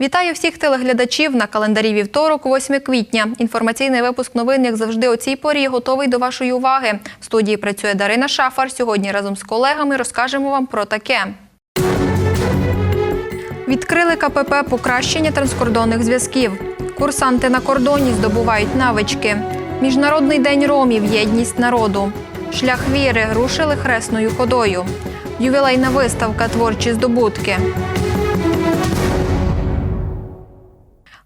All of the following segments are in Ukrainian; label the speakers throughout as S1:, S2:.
S1: Вітаю всіх телеглядачів на календарі вівторок, 8 квітня. Інформаційний випуск новин, як завжди, у цій порі готовий до вашої уваги. В студії працює Дарина Шафар. Сьогодні разом з колегами розкажемо вам про таке. Відкрили КПП покращення транскордонних зв'язків. Курсанти на кордоні здобувають навички. Міжнародний день ромів єдність народу. Шлях віри рушили хресною ходою. Ювілейна виставка Творчі здобутки.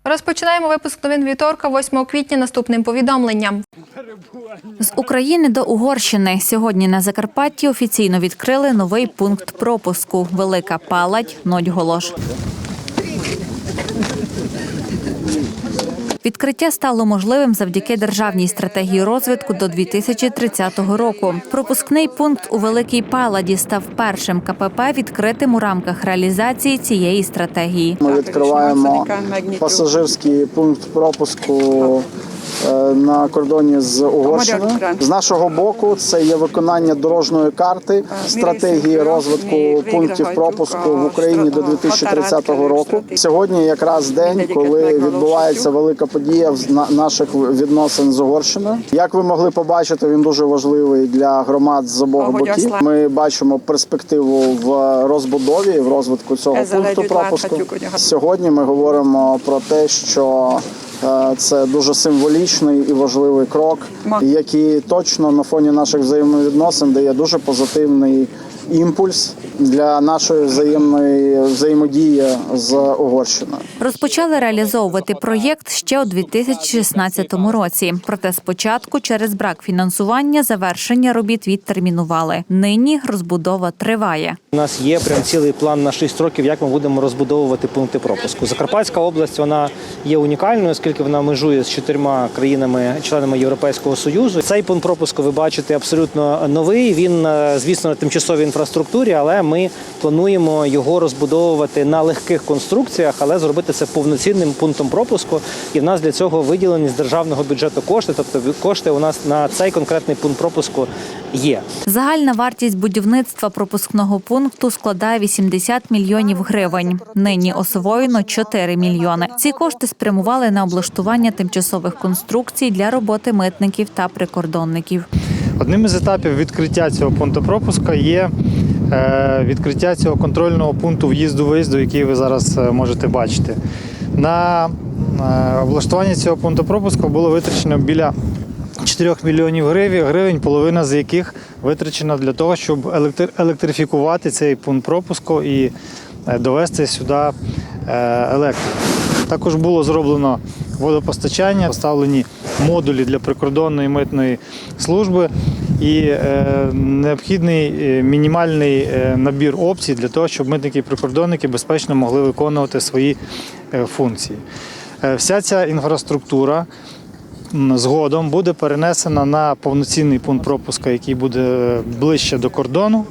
S1: Розпочинаємо випуск новин вівторка, 8 квітня, наступним повідомленням.
S2: З України до Угорщини сьогодні на Закарпатті офіційно відкрили новий пункт пропуску Велика Паладь Нодь-Голош. Відкриття стало можливим завдяки державній стратегії розвитку до 2030 року. Пропускний пункт у Великій Паладі став першим КПП відкритим у рамках реалізації цієї стратегії.
S3: Ми відкриваємо пасажирський пункт пропуску е, на кордоні з Угорщиною. З нашого боку це є виконання дорожньої карти стратегії розвитку пунктів пропуску в Україні до 2030 року. Сьогодні якраз день, коли відбувається велика подія в наших відносин з Угорщиною. Як ви могли побачити, він дуже важливий для громад з обох боків. Ми бачимо перспективу в розбудові, в розвитку цього пункту пропуску. Сьогодні ми говоримо про те, що е, це дуже символічний і важливий крок, який точно на фоні наших взаємовідносин дає дуже позитивний імпульс для нашої взаємної взаємодії з Угорщиною.
S2: Розпочали реалізовувати проєкт ще у 2016 році. Проте спочатку через брак фінансування завершення робіт відтермінували. Нині розбудова триває.
S4: У нас є прям цілий план на 6 років, як ми будемо розбудовувати пункти пропуску. Закарпатська область вона є унікальною, оскільки вона межує з чотирма країнами-членами Європейського союзу. Цей пункт пропуску ви бачите абсолютно новий. Він, е, звісно, на тимчасовій інфраструктурі, але ми плануємо його розбудовувати на легких конструкціях, але зробити це повноцінним пунктом пропуску. І в нас для цього виділені з державного бюджету кошти. Тобто кошти у нас на цей конкретний пункт пропуску є.
S2: Загальна вартість будівництва пропускного пункту складає 80 мільйонів гривень. Нині освоєно 4 мільйони. Ці кошти спрямували на облаштування тимчасових конструкцій для роботи митників та прикордонників.
S5: Одним із етапів відкриття цього пункту пропуска є е, відкриття цього контрольного пункту в'їзду-виїзду, який ви зараз е, можете бачити. На е, облаштування цього пункту пропуску було витрачено біля 4 мільйонів гривень, половина з яких витрачена для того, щоб електри- електрифікувати цей пункт пропуску і довести сюди електрику. Також було зроблено водопостачання, поставлені модулі для прикордонної митної служби і е, необхідний е, мінімальний е, набір опцій для того, щоб митники і прикордонники безпечно могли виконувати свої функції. Вся ця інфраструктура згодом буде перенесена на повноцінний пункт пропуска, який буде ближче до кордону.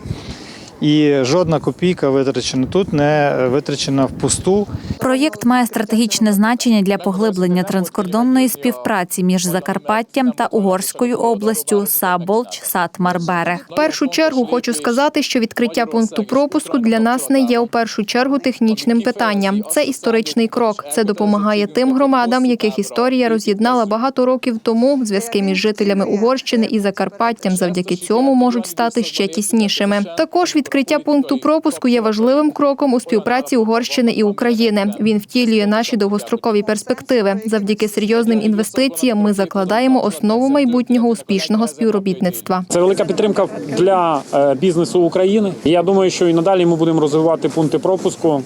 S5: І жодна копійка витрачена тут не витрачена впусту.
S2: Проєкт має стратегічне значення для поглиблення транскордонної співпраці між Закарпаттям та Угорською областю Саболч Сатмар-Берег.
S1: В першу чергу хочу сказати, що відкриття пункту пропуску для нас не є у першу чергу технічним питанням. Це історичний крок. Це допомагає тим громадам, яких історія роз'єднала багато років тому. Зв'язки між жителями Угорщини і Закарпаттям завдяки цьому можуть стати ще тіснішими. Також відкриття пункту пропуску є важливим кроком у співпраці Угорщини і України. Він втілює наші довгострокові перспективи. Завдяки серйозним інвестиціям ми закладаємо основу майбутнього успішного співробітництва.
S6: Це велика підтримка для е, бізнесу України. Я думаю, що і надалі ми будемо розвивати пункти пропуску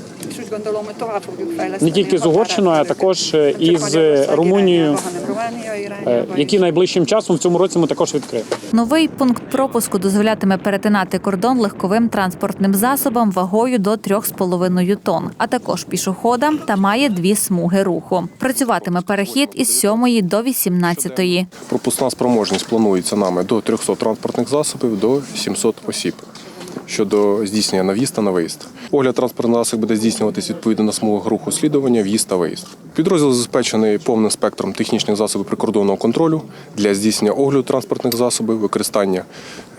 S6: не тільки з Угорщиною, а також е, і з Румунією, е, які найближчим часом в цьому році ми також відкриємо.
S2: Новий пункт пропуску дозволятиме перетинати кордон легковим транспортним засобам вагою до 3,5 тонн, а також пішоходам та має дві смуги руху. Працюватиме перехід із 7 до 18.
S7: Пропускна спроможність планується нами до 300 транспортних засобів до 700 осіб щодо здійснення на в'їзд та на виїзд. Огляд транспортного засобу буде здійснюватись відповідно на смугах руху слідування, в'їзд та виїзд. Підрозділ забезпечений повним спектром технічних засобів прикордонного контролю для здійснення огляду транспортних засобів, використання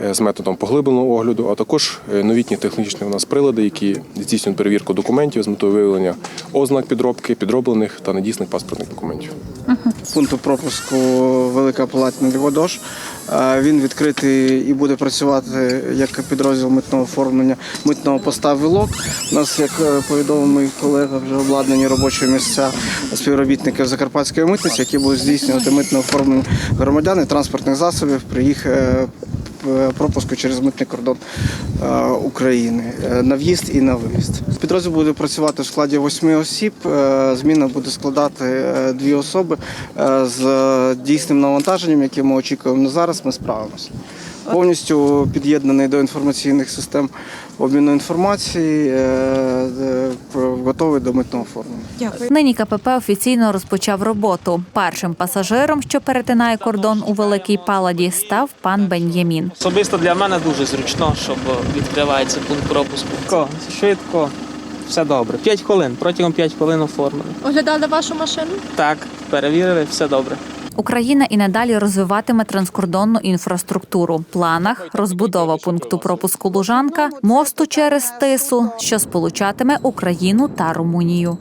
S7: е, з методом поглибленого огляду, а також е, новітні технічні у нас прилади, які здійснюють перевірку документів з метою виявлення ознак підробки, підроблених та недійсних паспортних документів.
S8: пункту пропуску Велика Палатна Льводош. Е, Він відкритий і буде працювати як підрозділ митного оформлення митного поста «Вилок». У нас, як е, повідомив мій колега, вже обладнані робочі місця співробітників Закарпатської митниці, які будуть здійснювати митне оформлення громадян і транспортних засобів при їх е, пропуску через митний кордон е, України е, на в'їзд і на виїзд. Підрозділ буде працювати в складі восьми осіб. Е, Зміна буде складати е, дві особи Е, з е, дійсним навантаженням, яке ми очікуємо зараз. Ми справимося. Повністю під'єднаний до інформаційних систем обміну інформації, е, е, готовий до митного оформлення.
S2: Нині КПП офіційно розпочав роботу. Першим пасажиром, що перетинає кордон у Великій Паладі, став пан Бен'ямін.
S9: Особисто для мене дуже зручно, щоб відкривається пункт пропуску. Швидко, швидко, все добре. 5 хвилин, протягом 5 хвилин оформлено.
S1: Оглядали вашу машину?
S9: Так, перевірили, все добре.
S2: Україна і надалі розвиватиме транскордонну інфраструктуру. Планах розбудова пункту пропуску Лужанка, мосту через Тису, що сполучатиме Україну та Румунію.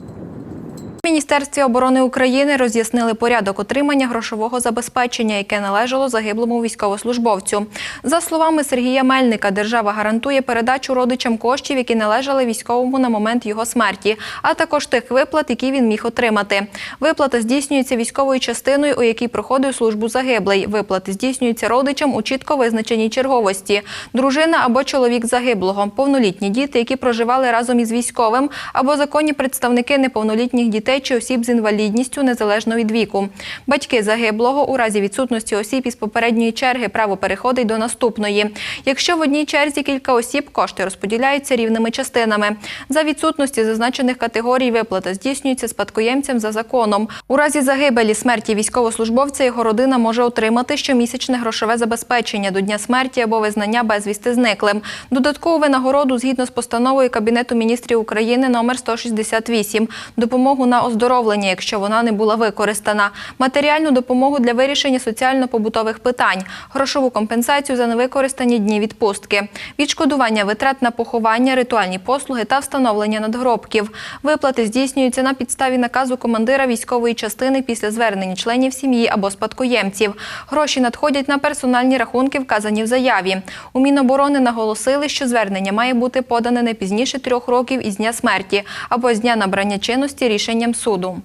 S1: Міністерстві оборони України роз'яснили порядок отримання грошового забезпечення, яке належало загиблому військовослужбовцю. За словами Сергія Мельника, держава гарантує передачу родичам коштів, які належали військовому на момент його смерті, а також тих виплат, які він міг отримати. Виплата здійснюється військовою частиною, у якій проходив службу загиблий. Виплати здійснюються родичам у чітко визначеній черговості: дружина або чоловік загиблого, повнолітні діти, які проживали разом із військовим, або законні представники неповнолітніх дітей чи осіб з інвалідністю незалежно від віку. Батьки загиблого у разі відсутності осіб із попередньої черги право переходить до наступної. Якщо в одній черзі кілька осіб, кошти розподіляються рівними частинами. За відсутності зазначених категорій виплата здійснюється спадкоємцям за законом. У разі загибелі смерті військовослужбовця його родина може отримати щомісячне грошове забезпечення до дня смерті або визнання безвісти зниклим. Додаткову винагороду згідно з постановою Кабінету міністрів України номер 168. Допомогу на оздоровлення, якщо вона не була використана. Матеріальну допомогу для вирішення соціально-побутових питань. Грошову компенсацію за невикористані дні відпустки. Відшкодування витрат на поховання, ритуальні послуги та встановлення надгробків. Виплати здійснюються на підставі наказу командира військової частини після звернення членів сім'ї або спадкоємців. Гроші надходять на персональні рахунки, вказані в заяві. У Міноборони наголосили, що звернення має бути подане не пізніше трьох років із дня смерті або з дня набрання чинності рішенням суду.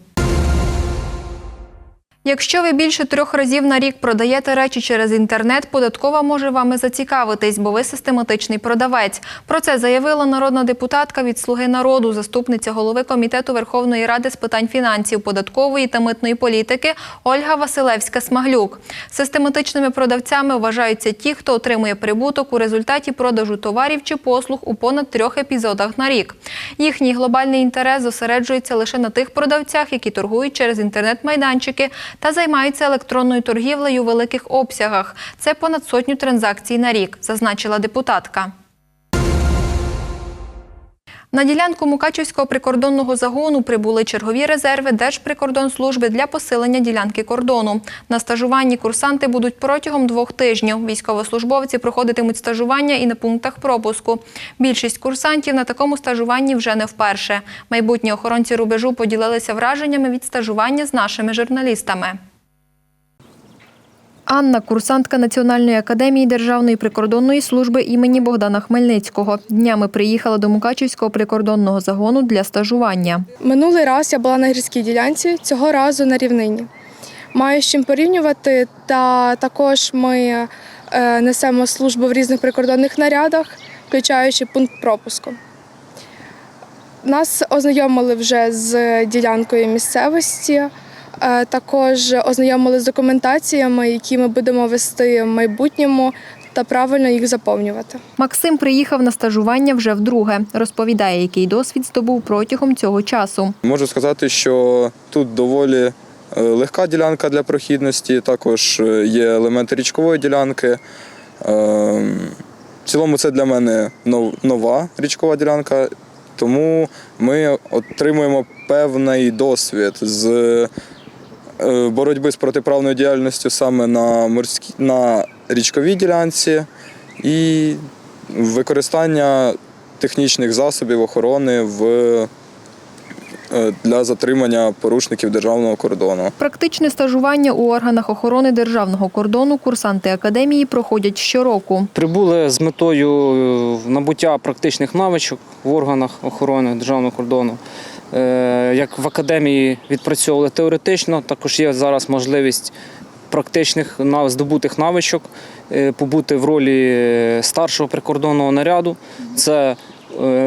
S1: Якщо ви більше трьох разів на рік продаєте речі через інтернет, податкова може вами зацікавитись, бо ви систематичний продавець. Про це заявила народна депутатка від Слуги народу, заступниця голови комітету Верховної Ради з питань фінансів, податкової та митної політики Ольга Василевська-Смаглюк. Систематичними продавцями вважаються ті, хто отримує прибуток у результаті продажу товарів чи послуг у понад трьох епізодах на рік. Їхній глобальний інтерес зосереджується лише на тих продавцях, які торгують через інтернет-майданчики та займаються електронною торгівлею у великих обсягах. Це понад сотню транзакцій на рік, зазначила депутатка. На ділянку Мукачівського прикордонного загону прибули чергові резерви Держприкордонслужби для посилення ділянки кордону. На стажуванні курсанти будуть протягом двох тижнів. Військовослужбовці проходитимуть стажування і на пунктах пропуску. Більшість курсантів на такому стажуванні вже не вперше. Майбутні охоронці рубежу поділилися враженнями від стажування з нашими журналістами. Анна, курсантка Національної академії Державної прикордонної служби імені Богдана Хмельницького. Днями приїхала до Мукачівського прикордонного загону для стажування.
S10: Минулий раз я була на гірській ділянці, цього разу на рівнині. Маю з чим порівнювати, та також ми е, несемо службу в різних прикордонних нарядах, включаючи пункт пропуску. Нас ознайомили вже з ділянкою місцевості, також ознайомили з документаціями, які ми будемо вести в майбутньому та правильно їх заповнювати.
S1: Максим приїхав на стажування вже вдруге. Розповідає, який досвід здобув протягом цього часу.
S11: Можу сказати, що тут доволі е, легка ділянка для прохідності, також е, є елементи річкової ділянки. Ем, В цілому це для мене нова річкова ділянка. тому ми отримуємо певний досвід з е, боротьби з протиправною діяльністю саме на морській на річковій ділянці і використання технічних засобів охорони в, е, для затримання порушників державного кордону.
S1: Практичне стажування у органах охорони державного кордону курсанти академії проходять щороку.
S9: Прибули з метою е, набуття практичних навичок в органах охорони державного кордону. Е, Як в академії відпрацьовували теоретично, також є зараз можливість практичних здобутих навичок, е, побути в ролі е, старшого прикордонного наряду. Це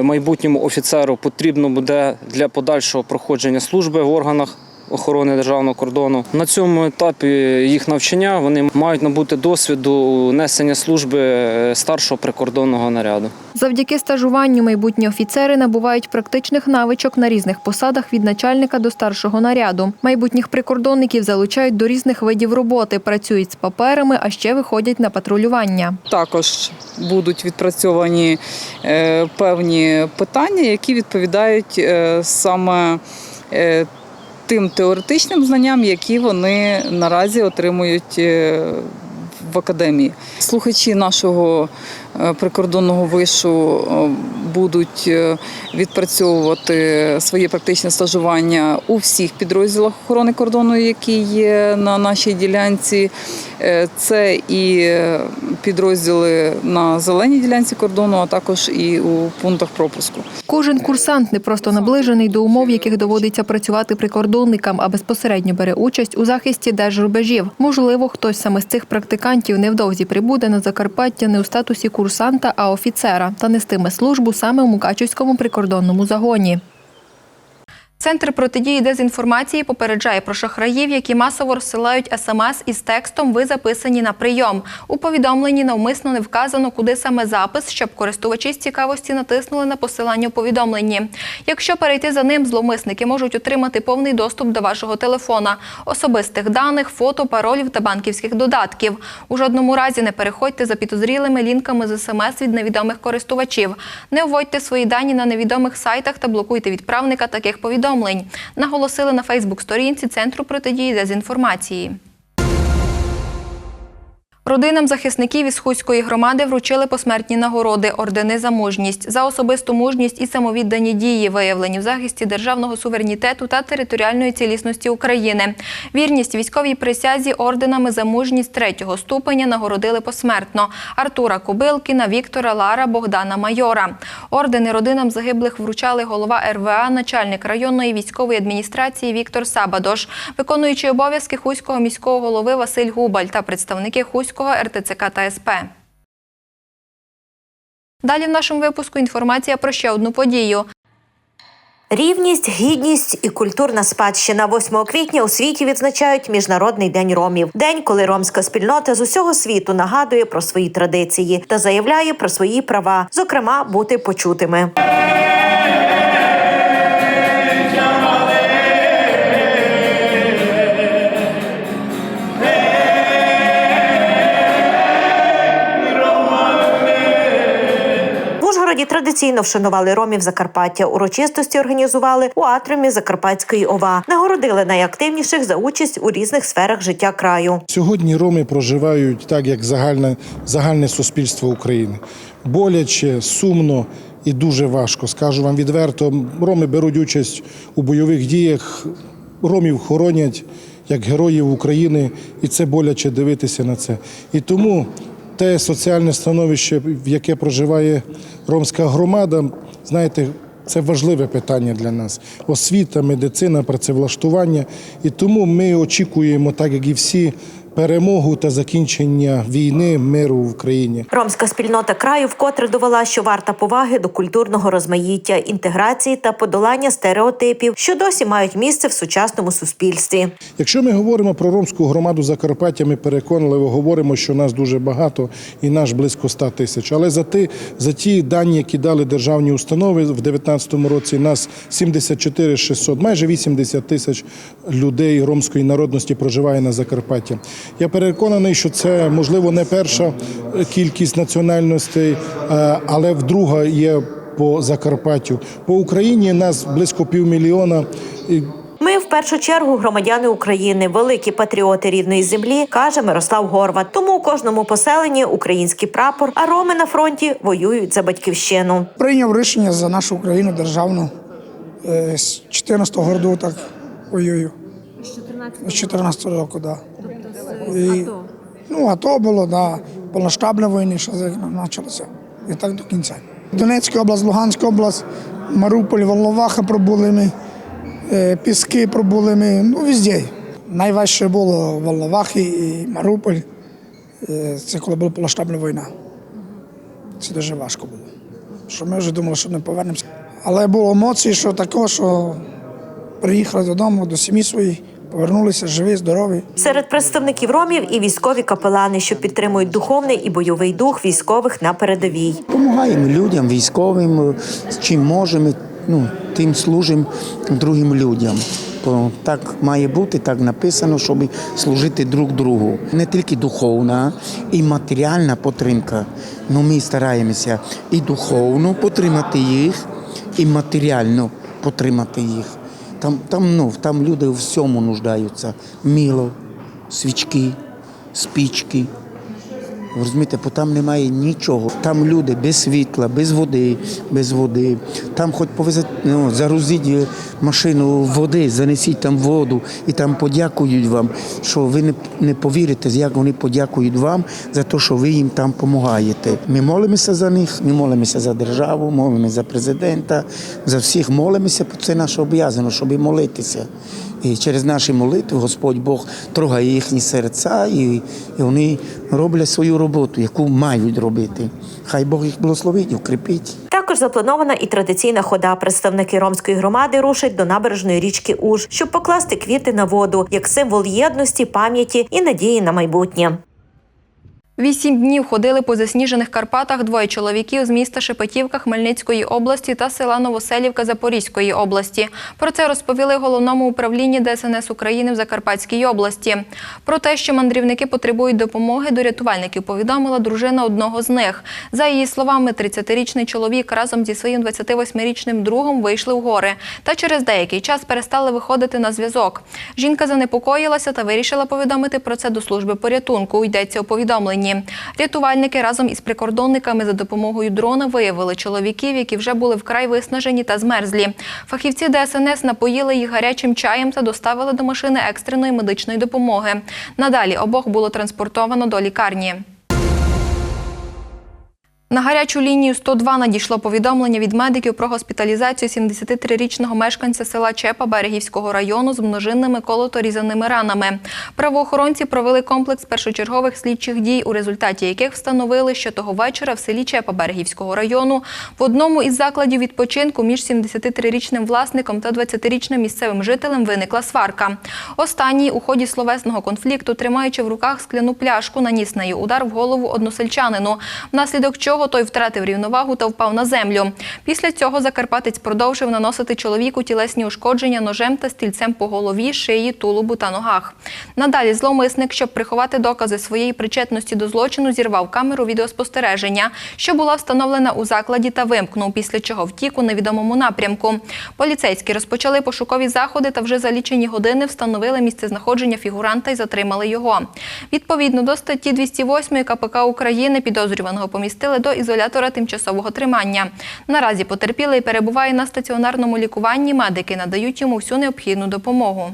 S9: майбутньому офіцеру потрібно буде для подальшого проходження служби в органах охорони державного кордону. На цьому етапі їх навчання вони мають набути досвіду несення служби е, старшого прикордонного наряду.
S1: Завдяки стажуванню майбутні офіцери набувають практичних навичок на різних посадах від начальника до старшого наряду. Майбутніх прикордонників залучають до різних видів роботи, працюють з паперами, а ще виходять на патрулювання.
S12: Також будуть відпрацьовані е, певні питання, які відповідають е, саме тим теоретичним знанням, які вони наразі отримують е, в академії. Слухачі нашого прикордонного вишу е, будуть е, відпрацьовувати своє практичне стажування у всіх підрозділах охорони кордону, які є на нашій ділянці. Е, Це і е, підрозділи на зеленій ділянці кордону, а також і у пунктах пропуску.
S1: Кожен курсант не просто наближений до умов, яких доводиться працювати прикордонникам, а безпосередньо бере участь у захисті держрубежів. Можливо, хтось саме з цих практикантів невдовзі прибуде на Закарпаття не у статусі курсанта, а офіцера та нестиме службу саме у Мукачівському прикордонному загоні. Центр протидії дезінформації попереджає про шахраїв, які масово розсилають смс із текстом Ви записані на прийом. У повідомленні навмисно не вказано, куди саме запис, щоб користувачі з цікавості натиснули на посилання у повідомленні. Якщо перейти за ним, зловмисники можуть отримати повний доступ до вашого телефона, особистих даних, фото, паролів та банківських додатків. У жодному разі не переходьте за підозрілими лінками з смс від невідомих користувачів. Не вводьте свої дані на невідомих сайтах та блокуйте відправника таких повідомлень. Наголосили на Фейсбук-сторінці Центру протидії дезінформації. Родинам захисників із Хуської громади вручили посмертні нагороди ордени за мужність за особисту мужність і самовіддані дії, виявлені в захисті державного суверенітету та територіальної цілісності України. Вірність військовій присязі орденами за мужність третього ступеня нагородили посмертно Артура Кобилкіна, Віктора Лара, Богдана Майора. Ордени родинам загиблих вручали голова РВА, начальник районної військової адміністрації Віктор Сабадош, виконуючий обов'язки Хуського міського голови Василь Губаль та представники Хуського РТЦК та СП. Далі в нашому випуску інформація про ще одну подію.
S13: Рівність, гідність і культурна спадщина 8 квітня у світі відзначають Міжнародний день ромів. День, коли ромська спільнота з усього світу нагадує про свої традиції та заявляє про свої права, зокрема бути почутими. Ужгороді традиційно вшанували ромів Закарпаття. Урочистості організували у атріумі Закарпатської ОВА. Нагородили найактивніших за участь у різних сферах життя краю.
S14: Сьогодні роми проживають так, як загальне, загальне суспільство України. Боляче, сумно і дуже важко. Скажу вам відверто, роми беруть участь у бойових діях, ромів хоронять як героїв України, і це боляче дивитися на це. І тому те соціальне становище, в яке проживає ромська громада, знаєте, це важливе питання для нас. Освіта, медицина, працевлаштування. І тому ми очікуємо, так як і всі, перемогу та закінчення війни, миру в Україні.
S13: Ромська спільнота краю вкотре довела, що варта поваги до культурного розмаїття, інтеграції та подолання стереотипів, що досі мають місце в сучасному суспільстві.
S14: Якщо ми говоримо про ромську громаду Закарпаття, ми переконливо говоримо, що нас дуже багато і наш близько 100 тисяч. Але за ті, за ті дані, які дали державні установи в 2019 році, нас 74 600, майже 80 тисяч людей ромської народності проживає на Закарпатті. Я переконаний, що це можливо не перша кількість національностей, е, але вдруга є по Закарпаттю. По Україні нас близько півмільйона.
S13: Ми в першу чергу громадяни України, великі патріоти рідної землі, каже Мирослав Горват. Тому у кожному поселенні український прапор, а роми на фронті воюють за батьківщину.
S15: Прийняв рішення за нашу Україну державну. Е, З 14-го року так воюю. З 14 року, так. Да. І, ну, АТО було, да. повноштабна війна, що почалося. І так до кінця. Донецька область, Луганська область, Маріуполь, Волноваха пробули ми, е, Піски пробули ми, ну, везде. Найважче було Волновахи і Маріуполь. Е, Це коли була повноштабна війна. Це дуже важко було. Що ми вже думали, що не повернемося. Але було емоції, що такого, що приїхали додому, до сім'ї своїх, повернулися живі, здорові.
S13: Серед представників ромів і військові капелани, що підтримують духовний і бойовий дух військових на передовій.
S16: Допомагаємо людям, військовим, чим можемо, ну, тим служимо другим людям. Бо так має бути, так написано, щоб служити друг другу. Не тільки духовна і матеріальна підтримка. Ну, ми стараємося і духовно підтримати їх, і матеріально підтримати їх. Там, там, ну, там люди в всьому нуждаються. Мило, свічки, спічки. Ви Розумієте, бо там немає нічого. Там люди без світла, без води, без води. Там хоч повезуть, ну, загрузіть машину води, занесіть там воду і там подякують вам, що ви не, не повірите, як вони подякують вам за те, що ви їм там допомагаєте. Ми молимося за них, ми молимося за державу, молимося за президента, за всіх молимося, бо це наше обов'язано, щоб молитися. І через наші молитви Господь Бог трогає їхні серця, і, і вони роблять свою роботу, яку мають робити. Хай Бог їх благословить укріпить.
S13: Також запланована і традиційна хода. Представники ромської громади рушать до набережної річки Уж, щоб покласти квіти на воду як символ єдності, пам'яті і надії на майбутнє.
S1: Вісім днів ходили по засніжених Карпатах двоє чоловіків з міста Шепетівка Хмельницької області та села Новоселівка Запорізької області. Про це розповіли головному управлінні ДСНС України в Закарпатській області. Про те, що мандрівники потребують допомоги, до рятувальників повідомила дружина одного з них. За її словами, 30-річний чоловік разом зі своїм 28-річним другом вийшли в гори та через деякий час перестали виходити на зв'язок. Жінка занепокоїлася та вирішила повідомити про це до служби порятунку. Йдеться у повідомленні. Рятувальники разом із прикордонниками за допомогою дрона виявили чоловіків, які вже були вкрай виснажені та змерзлі. Фахівці ДСНС напоїли їх гарячим чаєм та доставили до машини екстреної медичної допомоги. Надалі обох було транспортовано до лікарні. На гарячу лінію 102 надійшло повідомлення від медиків про госпіталізацію 73-річного мешканця села Чепа Берегівського району з множинними колоторізаними ранами. Правоохоронці провели комплекс першочергових слідчих дій, у результаті яких встановили, що того вечора в селі Чепа Берегівського району в одному із закладів відпочинку між 73-річним власником та 20-річним місцевим жителем виникла сварка. Останній у ході словесного конфлікту, тримаючи в руках скляну пляшку, наніс нею удар в голову односельчанину, внаслідок чого той втратив рівновагу та впав на землю. Після цього закарпатець продовжив наносити чоловіку тілесні ушкодження ножем та стільцем по голові, шиї, тулубу та ногах. Надалі зловмисник, щоб приховати докази своєї причетності до злочину, зірвав камеру відеоспостереження, що була встановлена у закладі та вимкнув, після чого втік у невідомому напрямку. Поліцейські розпочали пошукові заходи та вже за лічені години встановили місце знаходження фігуранта і затримали його. Відповідно до статті 208 КПК України підозрюваного помістили до ізолятора тимчасового тримання. Наразі потерпілий перебуває на стаціонарному лікуванні. Медики надають йому всю необхідну допомогу.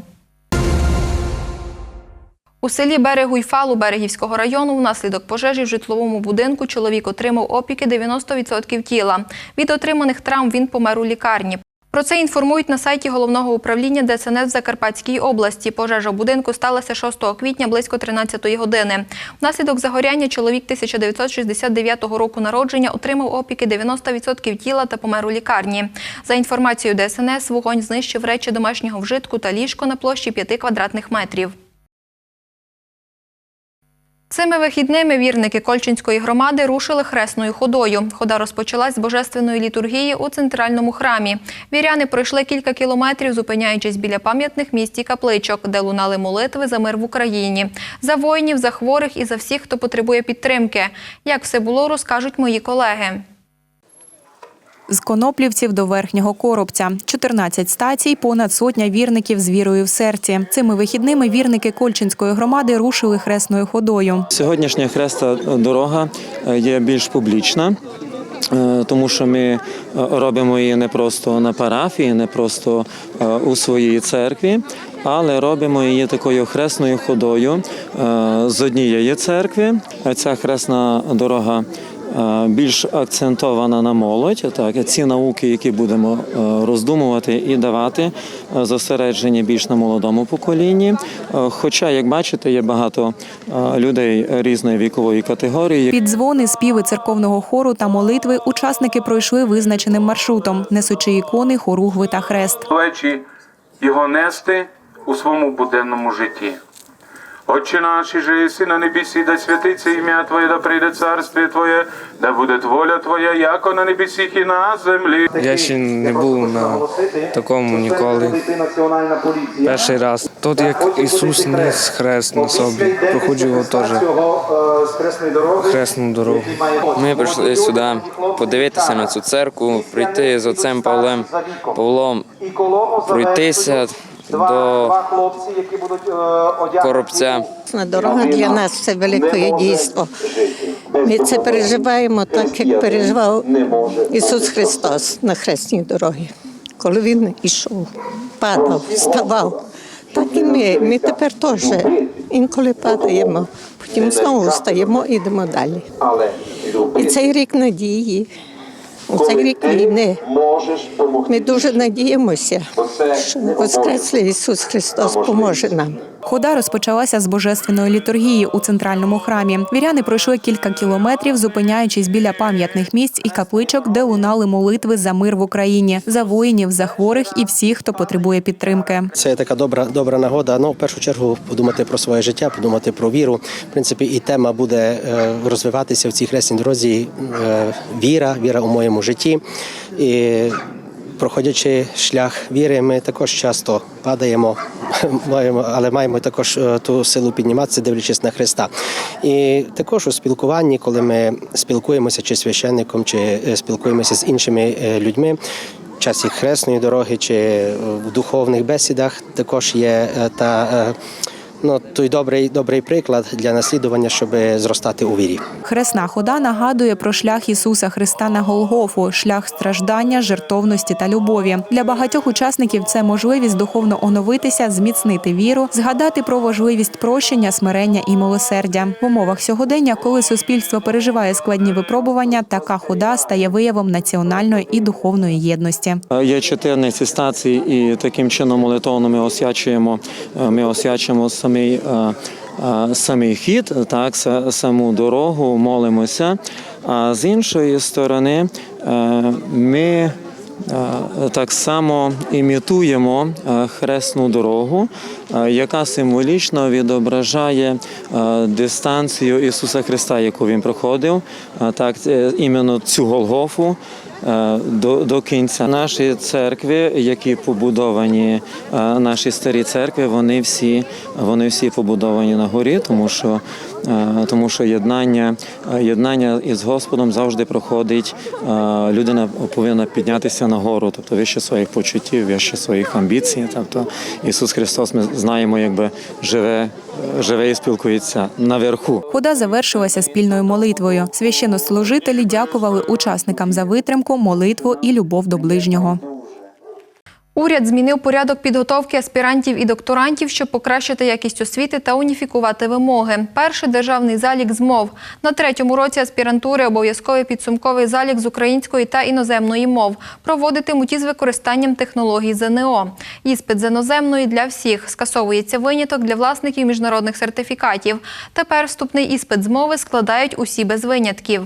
S1: У селі Берегуйфалу Берегівського району внаслідок пожежі в житловому будинку чоловік отримав опіки 90% тіла. Від отриманих травм він помер у лікарні. Про це інформують на сайті головного управління ДСНС в Закарпатській області. Пожежа будинку сталася 6 квітня близько 13 години. Внаслідок загоряння чоловік 1969 року народження отримав опіки 90% тіла та помер у лікарні. За інформацією ДСНС, вогонь знищив речі домашнього вжитку та ліжко на площі 5 квадратних метрів. Цими вихідними вірники Кольчинської громади рушили хресною ходою. Хода розпочалась з божественної літургії у центральному храмі. Віряни пройшли кілька кілометрів, зупиняючись біля пам'ятних місць і капличок, де лунали молитви за мир в Україні, за воїнів, за хворих і за всіх, хто потребує підтримки. Як все було, розкажуть мої колеги.
S17: З коноплівців до верхнього коробця. 14 стацій, понад сотня вірників з вірою в серці. Цими вихідними вірники Кольчинської громади рушили хресною ходою.
S18: Сьогоднішня хреста дорога е, є більш публічна. е, Тому що ми е, робимо її не просто на парафії, не просто у своїй церкві, але робимо її такою хресною ходою з однієї церкви. Ця хресна дорога більш акцентована на молодь. Так, ці науки, які будемо е, роздумувати і давати, е, зосереджені більш на молодому поколінні. Е, Хоча, як бачите, є багато е, людей різної вікової категорії.
S17: Під дзвони, співи церковного хору та молитви учасники пройшли визначеним маршрутом, несучи ікони, хоругви та хрест.
S19: плечі його нести у своєму буденному житті. Отче наш, же єси на небесі, да святиться ім'я Твоє, да прийде царствіє Твоє, да буде воля Твоя, яко на небесіх і на землі.
S9: Я ще не був на такому ніколи. Перший раз. Тут як Ісус нес хрест на собі. Проходжу його теж хресну дорогу.
S20: Ми прийшли сюди подивитися на цю церкву, прийти з отцем Павлем Павлом, пройтися до коробця.
S21: Дорога для нас це велике дійство. Ми це переживаємо так, як переживав Ісус Христос на хресній дорогі. Коли Він ішов, падав, вставав. Так і ми. Ми тепер теж інколи падаємо, потім знову встаємо і йдемо далі. І цей рік надії, цей рік війни. Ми дуже надіємося, що Воскреслий Ісус Христос поможе нам.
S17: Хода розпочалася з божественної літургії у центральному храмі. Віряни пройшли кілька кілометрів, зупиняючись біля пам'ятних місць і капличок, де лунали молитви за мир в Україні, за воїнів, за хворих і всіх, хто потребує підтримки.
S22: Це така добра, добра нагода. Ну, в першу чергу, подумати про своє життя, подумати про віру. В принципі, і тема буде е, розвиватися в цій хресній дорозі. е, Віра, віра у моєму житті. І проходячи шлях віри, ми також часто падаємо, маємо, але маємо також е, ту силу підніматися, дивлячись на Христа. І також у спілкуванні, коли ми спілкуємося чи священником, чи е, спілкуємося з іншими е, людьми. в часі хресної дороги чи в духовних бесідах також є та ну, той добрий, добрий приклад для наслідування, щоб зростати у вірі.
S17: Хресна хода нагадує про шлях Ісуса Христа на Голгофу, шлях страждання, жертовності та любові. Для багатьох учасників це можливість духовно оновитися, зміцнити віру, згадати про важливість прощення, смирення і милосердя. В умовах сьогодення, коли суспільство переживає складні випробування, така хода стає виявом національної і духовної єдності.
S18: Є 14 стацій, і таким чином молитовно ми освячуємо, е, ми освячуємо самий, е, е, самий хід, так, саму дорогу, молимося. А з іншої сторони, е, ми так само імітуємо хресну дорогу, яка символічно відображає дистанцію Ісуса Христа, яку він проходив. Так, іменно цю Голгофу до, до кінця. Наші церкви, які побудовані, е, наші старі церкви, вони всі, вони всі побудовані на горі, тому що, е, тому що єднання, е, єднання із Господом завжди проходить. е, Людина повинна піднятися на гору, тобто вище своїх почуттів, вище своїх амбіцій. Тобто Ісус Христос, ми знаємо, якби живе, живе і спілкується наверху.
S17: Хода завершилася спільною молитвою. Священнослужителі дякували учасникам за витримку, молитву і любов до ближнього.
S1: Уряд змінив порядок підготовки аспірантів і докторантів, щоб покращити якість освіти та уніфікувати вимоги. Перший державний залік з мов. На третьому році аспірантури обов'язковий підсумковий залік з української та іноземної мов. Проводитимуть із використанням технологій ЗНО. Іспит з іноземної для всіх. Скасовується виняток для власників міжнародних сертифікатів. Тепер вступний іспит з мови складають усі без винятків.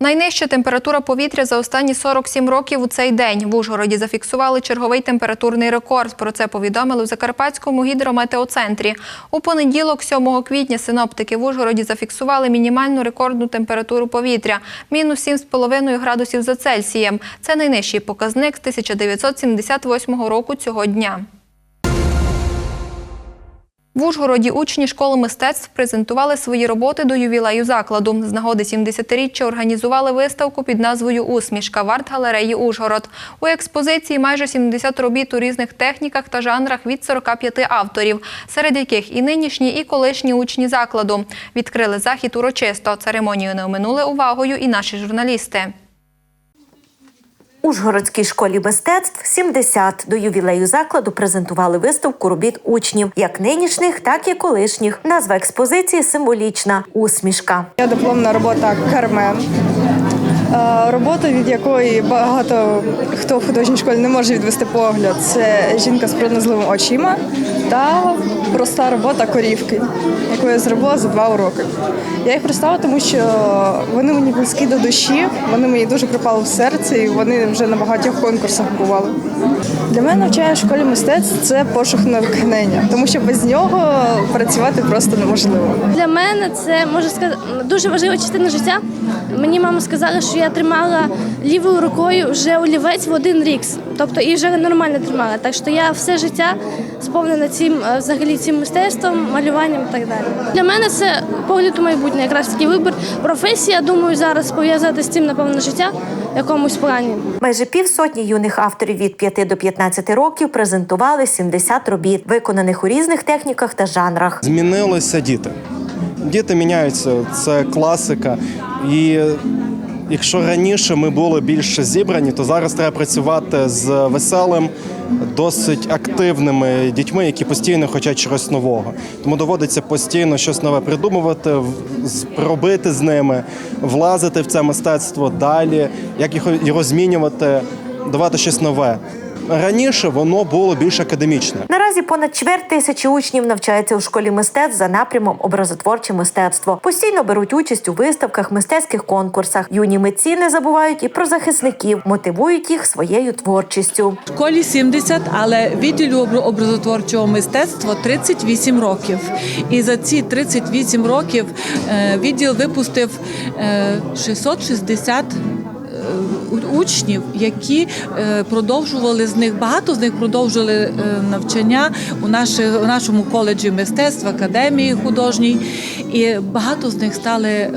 S1: Найнижча температура повітря за останні 47 років у цей день. В Ужгороді зафіксували черговий температурний рекорд. Про це повідомили в Закарпатському гідрометеоцентрі. У понеділок, 7 квітня, синоптики в Ужгороді зафіксували мінімальну рекордну температуру повітря – мінус 7,5 градусів за Цельсієм. Це найнижчий показник з 1978 року цього дня. В Ужгороді учні школи мистецтв презентували свої роботи до ювілею закладу. З нагоди 70-річчя організували виставку під назвою Усмішка в арт-галереї Ужгород. У експозиції майже 70 робіт у різних техніках та жанрах від 45 авторів, серед яких і нинішні, і колишні учні закладу. Відкрили захід урочисто. Церемонію не оминули увагою і наші журналісти.
S13: Ужгородській школі мистецтв 70 до ювілею закладу презентували виставку робіт учнів, як нинішніх, так і колишніх. Назва експозиції символічна усмішка.
S10: Я дипломна робота Кармен. Е, Робота, від якої багато хто в художній школі не може відвести погляд. Це жінка з пронизливими очима та проста робота корівки, яку я зробила за два уроки. Я їх представила, тому що вони мені близькі до душі, вони мені дуже припали в серце, і вони вже на багатьох конкурсах бували. Для мене навчання в школі мистецтв це пошук натхнення, тому що без нього працювати просто неможливо.
S23: Для мене це можна сказати дуже важлива частина життя. Мені мама сказала, що я тримала лівою рукою вже олівець в один рік, тобто і вже нормально тримала. Так що я все життя сповнена цим е, взагалі цим мистецтвом, малюванням і так далі. Для мене це погляд у майбутнє, якраз такий вибір. Професія, думаю, зараз пов'язати з цим, напевно, життя в якомусь плані.
S13: Майже півсотні юних авторів від 5 до 15 років презентували 70 робіт, виконаних у різних техніках та жанрах.
S24: Змінилися діти. Діти міняються, це класика. І якщо раніше ми були більш зібрані, то зараз треба працювати з веселим, досить активними дітьми, які постійно хочуть чогось нового. Тому доводиться постійно щось нове придумувати, робити з ними, влазити в це мистецтво далі, як його змінювати, давати щось нове. Раніше воно було більш академічне.
S13: Наразі понад чверть тисячі учнів навчається у школі мистецтв за напрямом образотворче мистецтво. Постійно беруть участь у виставках, мистецьких конкурсах. Юні митці не забувають і про захисників, мотивують їх своєю творчістю.
S25: В школі 70, але відділу обр- образотворчого мистецтва 38 років. І за ці 38 років е, відділ випустив е, 660 е, учнів, які е, продовжували з них багато з них продовжили е, навчання у наших у нашому коледжі мистецтв, академії художній, і багато з них стали. е,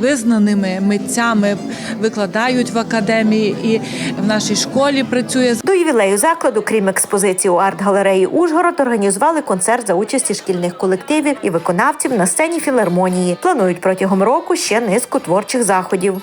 S25: Визнаними митцями викладають в академії і в нашій школі працює
S13: До ювілею закладу, крім експозиції у арт-галереї Ужгород, організували концерт за участі шкільних колективів і виконавців на сцені філармонії. Планують протягом року ще низку творчих заходів.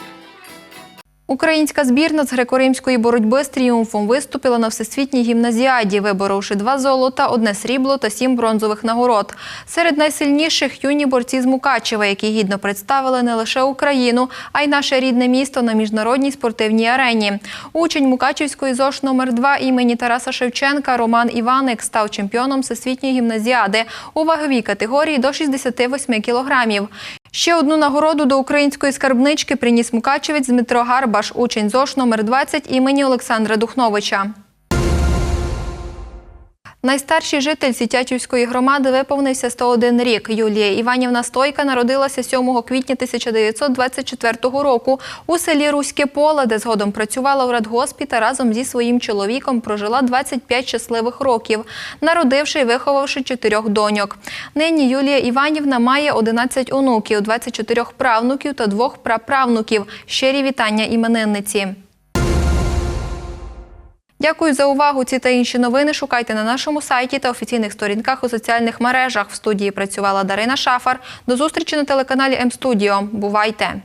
S1: Українська збірна з греко-римської боротьби з тріумфом виступила на всесвітній гімназіаді, виборовши два золота, одне срібло та сім бронзових нагород. Серед найсильніших юні борці з Мукачева, які гідно представили не лише Україну, а й наше рідне місто на міжнародній спортивній арені. Учень Мукачівської ЗОШ номер 2 імені Тараса Шевченка Роман Іваник став чемпіоном всесвітньої гімназіади у ваговій категорії до 68 кілограмів. Ще одну нагороду до української скарбнички приніс мукачевець Дмитро Гарбаш, учень ЗОШ номер 20 імені Олександра Духновича. Найстарший житель Сітячівської громади виповнився 101 рік. Юлія Іванівна Стойка народилася 7 квітня 1924 року у селі Руське Поле, де згодом працювала у радгоспі та разом зі своїм чоловіком прожила 25 щасливих років, народивши і виховавши чотирьох доньок. Нині Юлія Іванівна має 11 онуків, 24 правнуків та двох праправнуків. Щирі вітання іменинниці. Дякую за увагу. Ці та інші новини шукайте на нашому сайті та офіційних сторінках у соціальних мережах. В студії працювала Дарина Шафар. До зустрічі на телеканалі М-студіо. Бувайте!